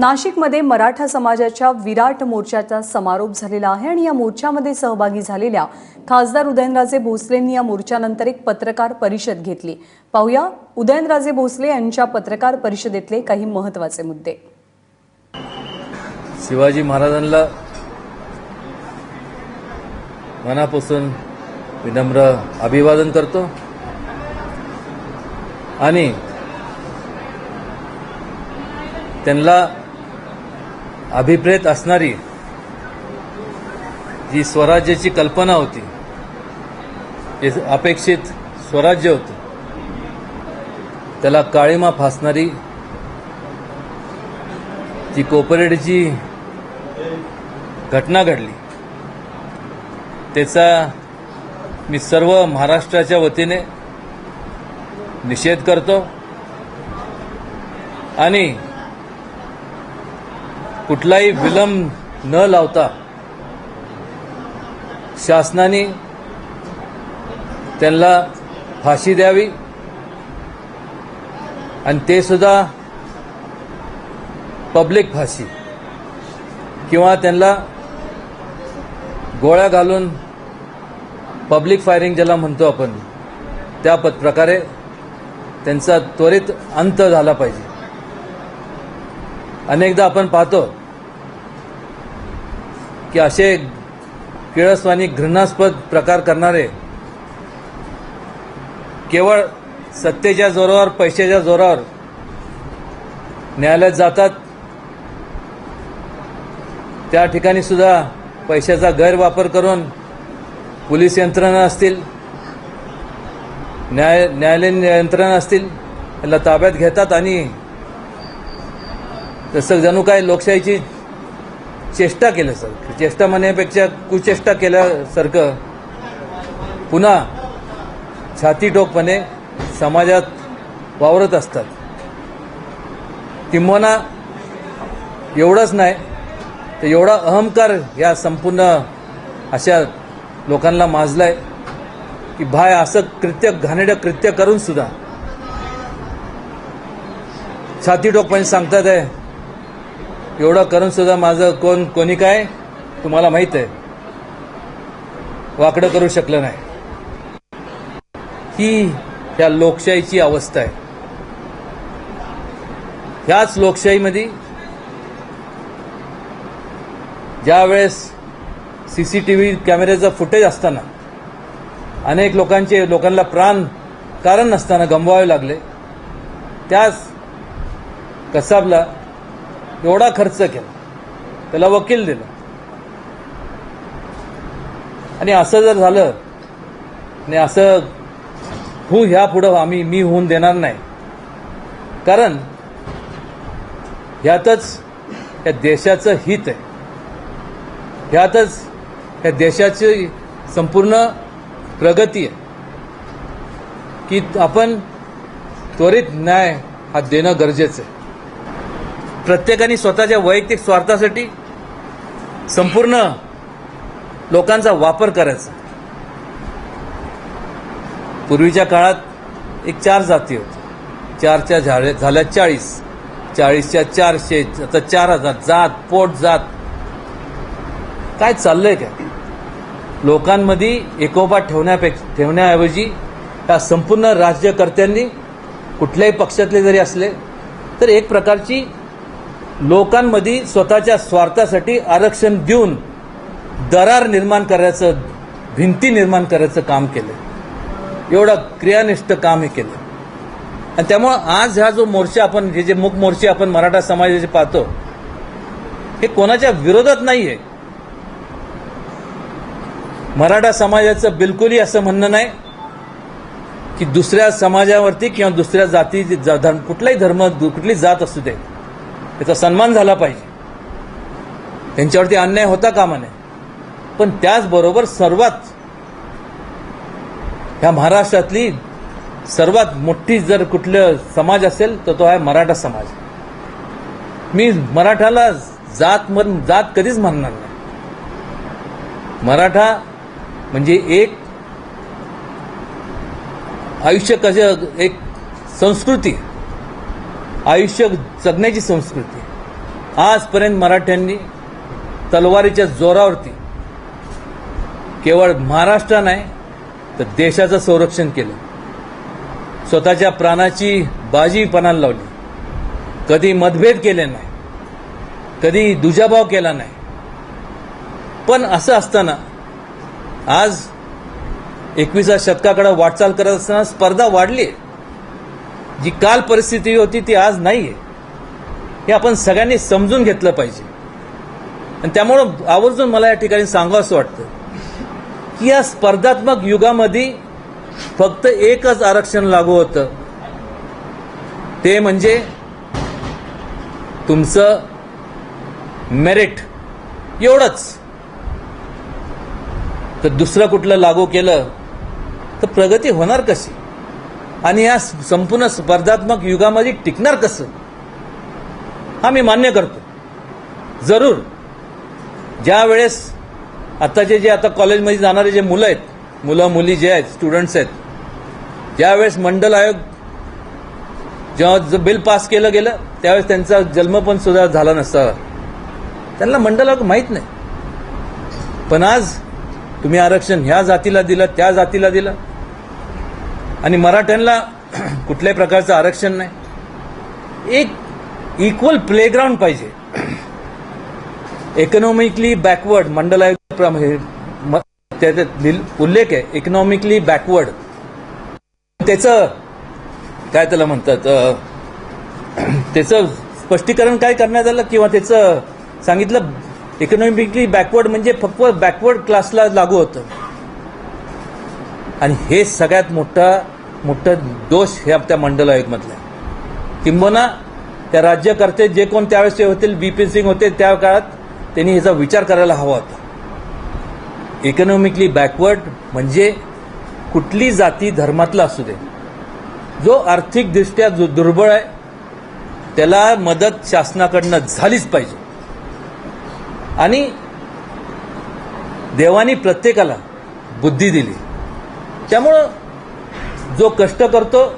नाशिकमध्ये मराठा समाजाच्या विराट मोर्चाचा समारोप झालेला आहे आणि या मोर्चामध्ये सहभागी झालेल्या खासदार उदयनराजे भोसलेंनी या मोर्चानंतर एक पत्रकार परिषद घेतली. पाहूया उदयनराजे भोसले यांच्या पत्रकार परिषदेतले काही महत्त्वाचे मुद्दे. शिवाजी महाराजांना मनापासून विनम्र अभिवादन करतो. आणि त्यांना अभिप्रेत असणारी जी स्वराज्याची कल्पना होती जे अपेक्षित स्वराज्य होतं. त्याला काळीमा फासणारी जी कोपरेटची घटना घडली. त्याचा मी सर्व महाराष्ट्राच्या वतीने निषेध करतो. आणि कुठलाही विलंब न लावता शासनाने त्यांना फाशी द्यावी. आणि ते सुद्धा पब्लिक फाशी. किंवा त्यांना गोळ्या घालून पब्लिक फायरिंग ज्याला म्हणतो आपण त्या पद प्रकारे त्यांचा त्वरित अंत झाला पाहिजे. अनेकदा आपण पाहतो की असे किळसवानी घृणास्पद प्रकार करणारे केवळ सत्तेच्या जोरावर पैशाच्या जोरावर न्यायालयात जातात. त्या ठिकाणी सुद्धा पैशाचा गैरवापर करून पोलीस यंत्रणा असतील न्याय न्यायालयीन यंत्रणा असतील याला ताब्यात घेतात आणि तसं जणू काय लोकशाहीची चेष्टा केल्यासारखं चेष्टा म्हणण्यापेक्षा कुचेष्टा केल्यासारखं. पुन्हा छातीटोकपणे समाजात वावरत असतात. किंबहुना एवढंच नाही तर एवढा अहंकार या संपूर्ण अशा लोकांना माजलाय की भाय असं कृत्य घाणेरडं कृत्य करून सुद्धा छातीटोकपणे सांगतात आहे एवढं करून सुद्धा माझं कोण कोणी काय? तुम्हाला माहीत आहे. वाकडं करू शकलं नाही. ही त्या लोकशाहीची अवस्था आहे. ह्याच लोकशाहीमध्ये ज्यावेळेस सीसीटीव्ही कॅमेऱ्याचा फुटेज असताना अनेक लोकांचे लोकांना प्राण कारण नसताना गमवावे लागले त्याच कसाबला एवढा खर्च केला. त्याला वकील दिलं. आणि असं जर झालं आणि असं हो ह्या पुढं आम्ही मी होऊन देणार नाही. कारण ह्यातच या देशाचं हित आहे. ह्यातच या देशाची संपूर्ण प्रगती आहे. की आपण त्वरित न्याय हा देणं गरजेचं आहे. प्रत्येकाने स्वतःच्या वैयक्तिक स्वार्थासाठी संपूर्ण लोकांचा वापर करायचा. पूर्वीच्या काळात एक चार जाती होत्या. चारच्या झाले झाल्या चाळीस. चाळीसच्या चारशे आता चार हजार जात पोट जात. काय चाललंय काय? लोकांमध्ये एकोपा ठेवण्यापेक्षा ठेवण्याऐवजी या संपूर्ण राज्यकर्त्यांनी कुठल्याही पक्षातले जरी असले तर एक प्रकारची लोकांमध्ये स्वतःच्या स्वार्थासाठी आरक्षण देऊन दरार निर्माण करायचं भिंती निर्माण करायचं काम केलं एवढं क्रियानिष्ठ काम हे केलं आणि त्यामुळं आज हा जो मोर्चा आपण हे जे मुख मोर्चे आपण मराठा समाजाचे पाहतो हे कोणाच्या विरोधात नाही आहे मराठा समाजाचं बिलकुलही असं म्हणणं नाही की दुसऱ्या समाजावरती किंवा दुसऱ्या जाती धर्म कुठलाही धर्म कुठली जात असू दे. त्याचा सन्मान झाला पाहिजे. त्यांच्यावरती अन्याय होता कामा नये. पण त्याचबरोबर सर्वात ह्या महाराष्ट्रातली सर्वात मोठी जर कुठलं समाज असेल तर तो आहे मराठा समाज. मी मराठाला जात म्हण जात कधीच म्हणणार नाही. मराठा म्हणजे एक आयुष्य कसं एक संस्कृती. आयुष्य जगण्याची संस्कृती. आजपर्यंत मराठ्यांनी तलवारीच्या जोरावरती केवळ महाराष्ट्र नाही तर देशाचं संरक्षण केलं. स्वतःच्या प्राणाची बाजी पणाला लावली. कधी मतभेद केले नाही कधी दुजाभाव केला नाही. पण असं असताना आज एकविसा शतकाकडे वाटचाल करत असताना स्पर्धा वाढली जी काल परिस्थिती होती ती आज नाही आहे हे आपण सगळ्यांनी समजून घेतलं पाहिजे. आणि त्यामुळं आवर्जून मला या ठिकाणी सांगावं असं वाटतं की या स्पर्धात्मक युगामध्ये फक्त एकच आरक्षण लागू होतं. ते म्हणजे तुमचं मेरिट एवढंच. तर दुसरं कुठलं लागू केलं तर प्रगती होणार कशी? आणि या संपूर्ण स्पर्धात्मक युगामध्ये टिकणार कसं? हा मी मान्य करतो. जरूर. ज्या वेळेस आताचे जे आता कॉलेजमध्ये जाणारे जे मुलं आहेत मुलं मुली जे आहेत स्टुडंट्स आहेत ज्यावेळेस मंडल आयोग जेव्हा ज- बिल पास केलं गेलं त्यावेळेस त्यांचा जन्म पण सुद्धा झाला नसता. त्यांना मंडल आयोग माहीत नाही. पण आज तुम्ही आरक्षण ह्या जातीला दिलं त्या जातीला दिलं आणि मराठ्यांना कुठल्याही प्रकारचं आरक्षण नाही. एक इक्वल प्लेग्राऊंड पाहिजे. इकॉनॉमिकली बॅकवर्ड मंडल आयोग त्याच्यात उल्लेख आहे. इकॉनॉमिकली बॅकवर्ड त्याचं काय त्याला म्हणतात त्याचं स्पष्टीकरण काय करण्यात आलं किंवा त्याचं सांगितलं? इकॉनॉमिकली बॅकवर्ड म्हणजे फक्त बॅकवर्ड क्लासला लागू होतं. आणि हे सगळ्यात मोठा मोठा दोष हे त्या मंडल आयोगमधला आहे. किंबहुना त्या राज्यकर्ते जे कोण त्यावेळेस होतील बी पी सिंग होते त्या काळात त्यांनी ह्याचा विचार करायला हवा होता. इकॉनॉमिकली बॅकवर्ड म्हणजे कुठली जाती धर्मातला असू दे. जो आर्थिकदृष्ट्या जो दुर्बळ आहे त्याला मदत शासनाकडनं झालीच पाहिजे. आणि देवानी प्रत्येकाला बुद्धी दिली. त्यामुळं जो कष्ट करतो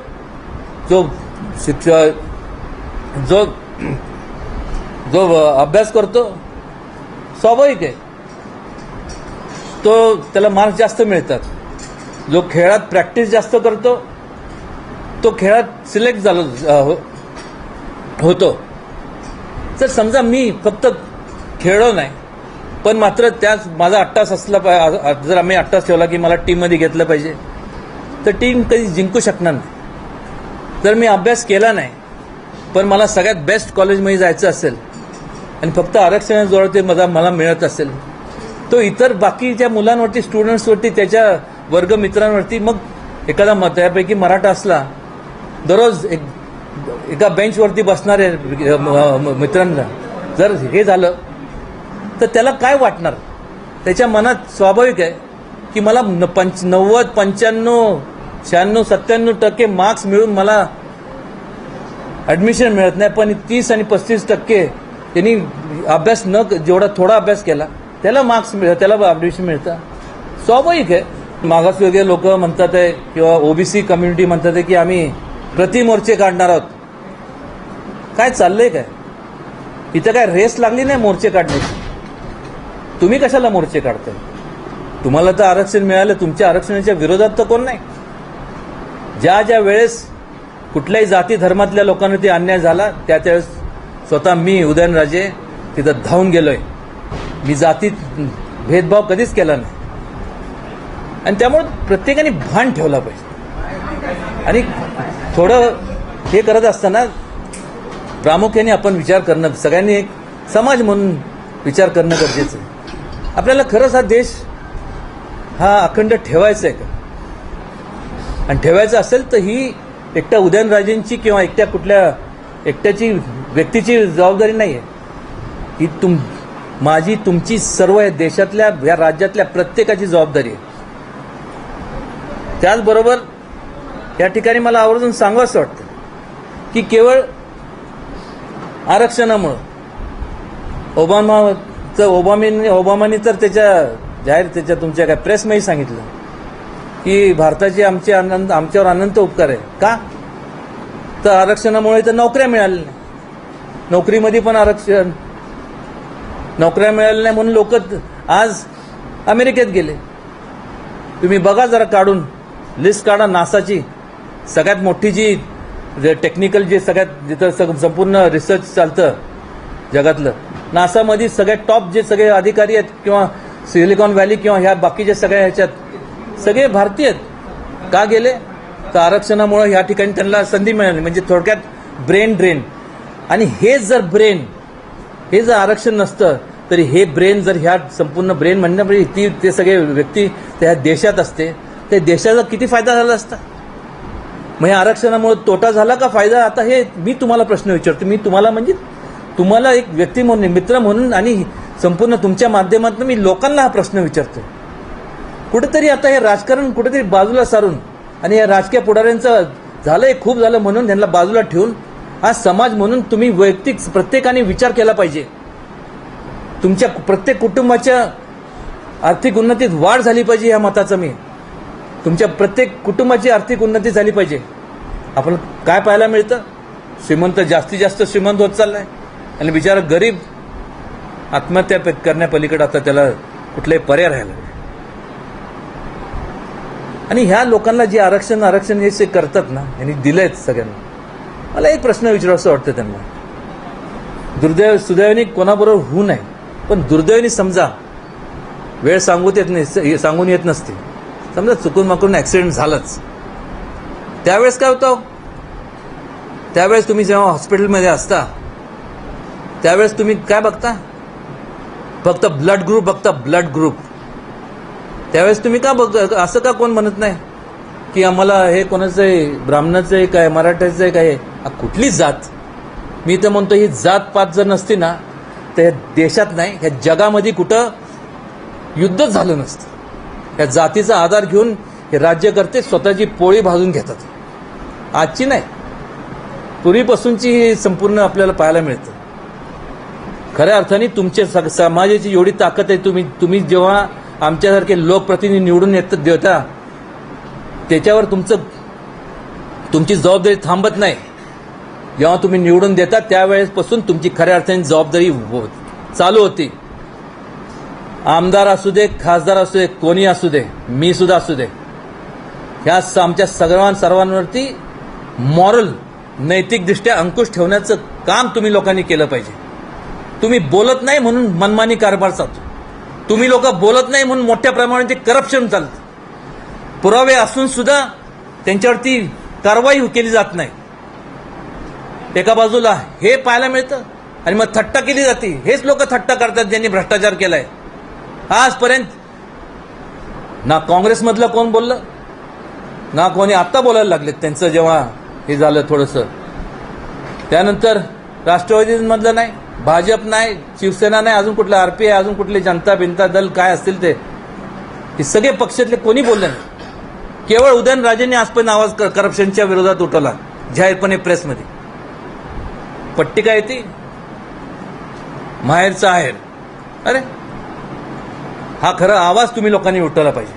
जो शिक्ष जो जो अभ्यास करतो स्वाभाविक आहे. तो त्याला मार्क्स जास्त मिळतात. जो खेळात प्रॅक्टिस जास्त करतो तो खेळात सिलेक्ट झालो हो- होतो. तर समजा मी फक्त खेळलो नाही पण मात्र त्याच माझा अट्टास असला पाहिजे जर आम्ही अट्टास ठेवला की मला टीममध्ये घेतलं पाहिजे तर टीम कधी जिंकू शकणार नाही. तर मी अभ्यास केला नाही पण मला सगळ्यात बेस्ट कॉलेजमध्ये जायचं असेल आणि फक्त आरक्षणाजवळ ते मला मला मिळत असेल तो इतर बाकीच्या मुलांवरती स्टुडंट्सवरती त्याच्या वर्गमित्रांवरती मग एखादा म त्यापैकी मराठा असला दररोज एक एका बेंचवरती बसणाऱ्या मित्रांना जर हे झालं तर त्याला काय वाटणार? त्याच्या मनात स्वाभाविक आहे की मला न- पंच नव्वद पंच्याण्णव शहाण्णव सत्त्याण्णव टक्के मार्क्स मिळून मला ॲडमिशन मिळत नाही. पण तीस आणि पस्तीस टक्के त्यांनी अभ्यास न जेवढा थोडा अभ्यास केला त्याला मार्क्स मिळत त्याला ॲडमिशन मिळतं. स्वाभाविक आहे. मागासवर्गीय लोक म्हणतात आहे किंवा ओबीसी कम्युनिटी म्हणतात आहे की आम्ही प्रतिमोर्चे काढणार आहोत. काय चाललंय काय? इथं काय रेस लागली नाही मोर्चे काढण्याची? तुम्ही कशाला मोर्चे काढताय? तुम्हाला तर आरक्षण मिळालं तुमच्या आरक्षणाच्या विरोधात तर कोण नाही? ज्या ज्या वेळेस कुठल्याही जाती धर्मातल्या लोकांवरती अन्याय झाला त्या त्यावेळेस स्वतः मी उदयनराजे तिथं धावून गेलोय. मी जातीत भेदभाव कधीच केला नाही. आणि त्यामुळे प्रत्येकाने भान ठेवला पाहिजे. आणि थोडं हे करत असताना प्रामुख्याने आपण विचार करणं सगळ्यांनी एक समाज म्हणून विचार करणं गरजेचं आहे. आपल्याला खरंच हा देश हा अखंड ठेवायचा आहे का? आणि ठेवायचं असेल तर ही एकट्या उदयनराजेंची किंवा एकट्या कुठल्या एकट्याची व्यक्तीची जबाबदारी नाही आहे ही तुम माझी तुमची सर्व या देशातल्या या राज्यातल्या प्रत्येकाची जबाबदारी आहे. त्याचबरोबर या ठिकाणी मला आवर्जून सांगावंसं वाटतं की केवळ आरक्षणामुळं ओबामा तर ओबामीने ओबामानी तर त्याच्या जाहीर त्याच्या तुमच्या काय प्रेसमध्ये सांगितलं. की भारताचे आमचे आनंद आमच्यावर अनंत उपकार आहे. का? तर आरक्षणामुळे तर नोकऱ्या मिळाल्या नाही. नोकरीमध्ये पण आरक्षण नोकऱ्या मिळाल्या नाही म्हणून लोक आज अमेरिकेत गेले. तुम्ही बघा जरा काढून. लिस्ट काढा नासाची. सगळ्यात मोठी जी टेक्निकल जे सगळ्यात जिथं संपूर्ण रिसर्च चालतं जगातलं. नासामध्ये सगळे टॉप जे सगळे अधिकारी आहेत किंवा सिलिकॉन व्हॅली किंवा ह्या बाकीच्या सगळ्या ह्याच्यात सगळे भारतीय आहेत. का गेले? तर आरक्षणामुळे ह्या ठिकाणी त्यांना संधी मिळाली. म्हणजे थोडक्यात ब्रेन ड्रेन आणि हेच जर ब्रेन हे जर आरक्षण नसतं तरी हे ब्रेन जर ह्या संपूर्ण ब्रेन म्हणण्यामध्ये ती ते सगळे व्यक्ती त्या देशात असते. ते देशाचा किती फायदा झाला असता? मग या आरक्षणामुळे तोटा झाला का फायदा? आता हे मी तुम्हाला प्रश्न विचारतो. मी तुम्हाला म्हणजे तुम्हाला एक व्यक्ती म्हणून मित्र म्हणून आणि संपूर्ण तुमच्या माध्यमातून मी लोकांना हा प्रश्न विचारतो. कुठेतरी आता हे राजकारण कुठेतरी बाजूला सारून आणि या राजकीय पुढाऱ्यांचं झालंय खूप झालं म्हणून त्यांना बाजूला ठेवून हा समाज म्हणून तुम्ही वैयक्तिक प्रत्येकाने विचार केला पाहिजे. तुमच्या प्रत्येक कुटुंबाच्या आर्थिक उन्नतीत वाढ झाली पाहिजे या मताचं मी. तुमच्या प्रत्येक कुटुंबाची आर्थिक उन्नती झाली पाहिजे. आपण काय पाहायला मिळतं? श्रीमंत जास्तीत जास्त श्रीमंत होत चाललाय. आणि बिचारा गरीब आत्महत्या करण्यापलीकडे आता त्याला कुठलाही पर्याय राहिला. आणि ह्या लोकांना जे आरक्षण आरक्षण हे जे करतात ना यांनी दिलंयत सगळ्यांना. मला एक प्रश्न विचारावं असं वाटतं त्यांना. दुर्दैव सुदैवाने कोणाबरोबर होऊ नये पण दुर्दैवाने समजा वेळ सांगून येत नाही सांगून येत नसते. समजा चुकून माकून ऍक्सिडेंट झालंच. त्यावेळेस काय होतं? त्यावेळेस तुम्ही जेव्हा हॉस्पिटलमध्ये असता त्यावेळेस तुम्ही काय बघता? फक्त ब्लड ग्रुप बघता ब्लड ग्रुप त्यावेळेस तुम्ही का बघ असं का कोण म्हणत नाही? की आम्हाला हे कोणाचं आहे? ब्राह्मणाचं आहे काय? मराठ्याचं आहे काय? कुठली जात? मी तर म्हणतो ही जात पात जर नसती ना तर देशात नाही ह्या जगामध्ये कुठं युद्धच झालं नसतं. या जातीचा आधार घेऊन हे राज्यकर्ते स्वतःची पोळी भाजून घेतात. आजची नाही. पूर्वीपासूनची ही संपूर्ण आपल्याला पाहायला मिळतं. खऱ्या अर्थाने तुमच्या समाजाची एवढी ताकद आहे तुम्ही तुम्ही जेव्हा आमच्यासारखे लोकप्रतिनिधी निवडून येत देता त्याच्यावर तुमचं तुमची जबाबदारी थांबत नाही. जेव्हा तुम्ही निवडून देता त्यावेळेसपासून तुमची खऱ्या अर्थाने जबाबदारी हो- चालू होती. आमदार असू दे खासदार असू दे कोणी असू दे मी सुद्धा असू दे. ह्या स- आमच्या सर्वां सर्वांवरती मॉरल नैतिकदृष्ट्या अंकुश ठेवण्याचं काम तुम्ही लोकांनी केलं पाहिजे. तुम्ही बोलत नाही म्हणून मनमानी कारभार चालतो. तुम्ही लोक बोलत नाही म्हणून मोठ्या प्रमाणात करप्शन चालतं. पुरावे असून सुद्धा त्यांच्यावरती कारवाई केली जात नाही. एका बाजूला हे पाहायला मिळतं आणि मग थट्टा केली जाते. हेच लोक थट्टा करतात ज्यांनी भ्रष्टाचार केलाय. आजपर्यंत ना काँग्रेसमधलं कोण बोललं ना कोणी आत्ता बोलायला लागलेत त्यांचं जेव्हा हे झालं थोडंसं. त्यानंतर राष्ट्रवादीमधलं नाही. भाजप नाही शिवसेना नाही अजून कुठलं आरपीआय अजून कुठले जनता बिनता दल काय असतील ते हे सगळे पक्षातले कोणी बोलले नाही. केवळ उदयनराजेंनी आजपर्यंत आवाज कर- करप्शनच्या विरोधात उठवला जाहीरपणे प्रेसमध्ये. पट्टी काय ती माहेरचा आहेर. अरे हा खरा आवाज तुम्ही लोकांनी उठवला पाहिजे.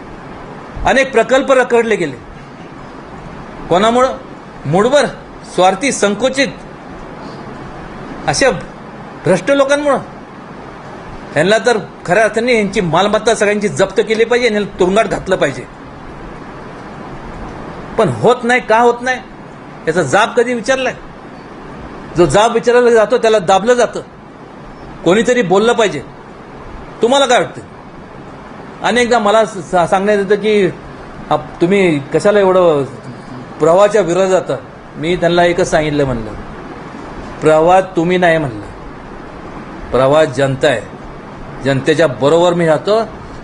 अनेक प्रकल्प रखडले गेले. कोणामुळं? मूडवर स्वार्थी संकोचित. अशा भ्रष्ट लोकांमुळं. यांना तर खऱ्या अर्थाने यांची मालमत्ता सगळ्यांची जप्त केली पाहिजे आणि यांना तुरुंगात घातलं पाहिजे. पण होत नाही का होत नाही याचा जाब कधी विचारलाय? जो जाब विचारला जातो त्याला दाबलं जातं. कोणीतरी बोललं पाहिजे. तुम्हाला काय वाटतं? अनेकदा मला स- सा- सांगण्यात येतं की तुम्ही कशाला एवढं प्रवाहाच्या विरोधात आहात? मी त्यांना एकच सांगितलं म्हणलं. प्रवाह तुम्ही नाही म्हणलं. प्रवास जनता आहे. जनतेच्या बरोबर मी राहतो.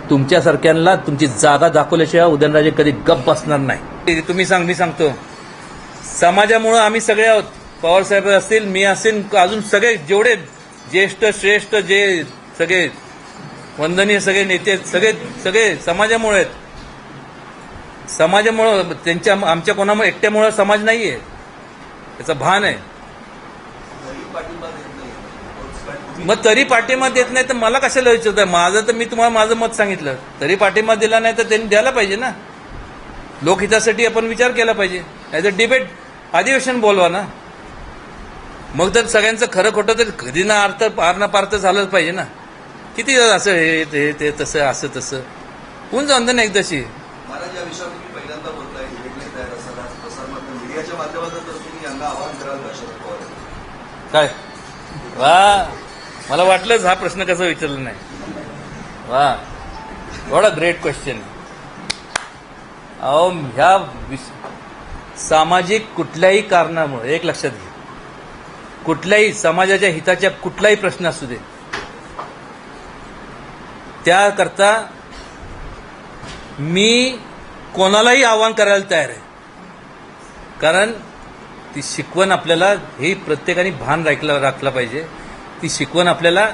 तुमच्यासारख्यांना तुमची जागा दाखवल्याशिवाय उदयनराजे कधी गप बसणार नाही. तुम्ही सांग मी सांगतो. समाजामुळं आम्ही सगळे आहोत. पवारसाहेब असतील मी असेल अजून सगळे जेवढे ज्येष्ठ श्रेष्ठ जे सगळे वंदनीय सगळे नेते आहेत, सगळे सगळे समाजामुळे आहेत. समाजामुळं त्यांच्या आमच्या कोणामुळे एकट्यामुळं समाज नाहीये. त्याचं भान आहे. मग तरी पाठिंबा देत नाही तर मला कशाला विचारताय माझं तर मी तुम्हाला माझं मत सांगितलं. तरी पाठिंबा दिला नाही तर त्यांनी द्यायला पाहिजे ना. लोकहितासाठी आपण विचार केला पाहिजे. नाही तर डिबेट अधिवेशन बोलवा ना. मग तर सगळ्यांचं खरं खोटं तर कधी ना अर्थ पार ना पार तर झालंच पाहिजे ना. किती असं हे ते ते तसं असं तसं. होऊन जाऊन ना एकदाशी? काय? वा. मला वाटलंच हा प्रश्न कसा विचारला नाही. वा वॉट अ ग्रेट क्वेश्चन अहो ह्या सामाजिक कुठल्याही कारणामुळे एक लक्षात घ्या. कुठल्याही समाजाच्या हिताच्या कुठलाही प्रश्न असू दे. त्याकरता मी कोणालाही आवाहन करायला तयार आहे. कारण ती शिकवण आपल्याला ही प्रत्येकाने भान राखलं राखलं पाहिजे. ती शिकवण आपल्याला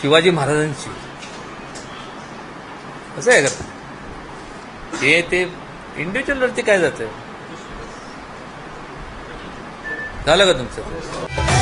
शिवाजी महाराजांची. कसं आहे का? ते ते इंडिव्हिज्युअलवरती काय जातं झालं का तुमचं?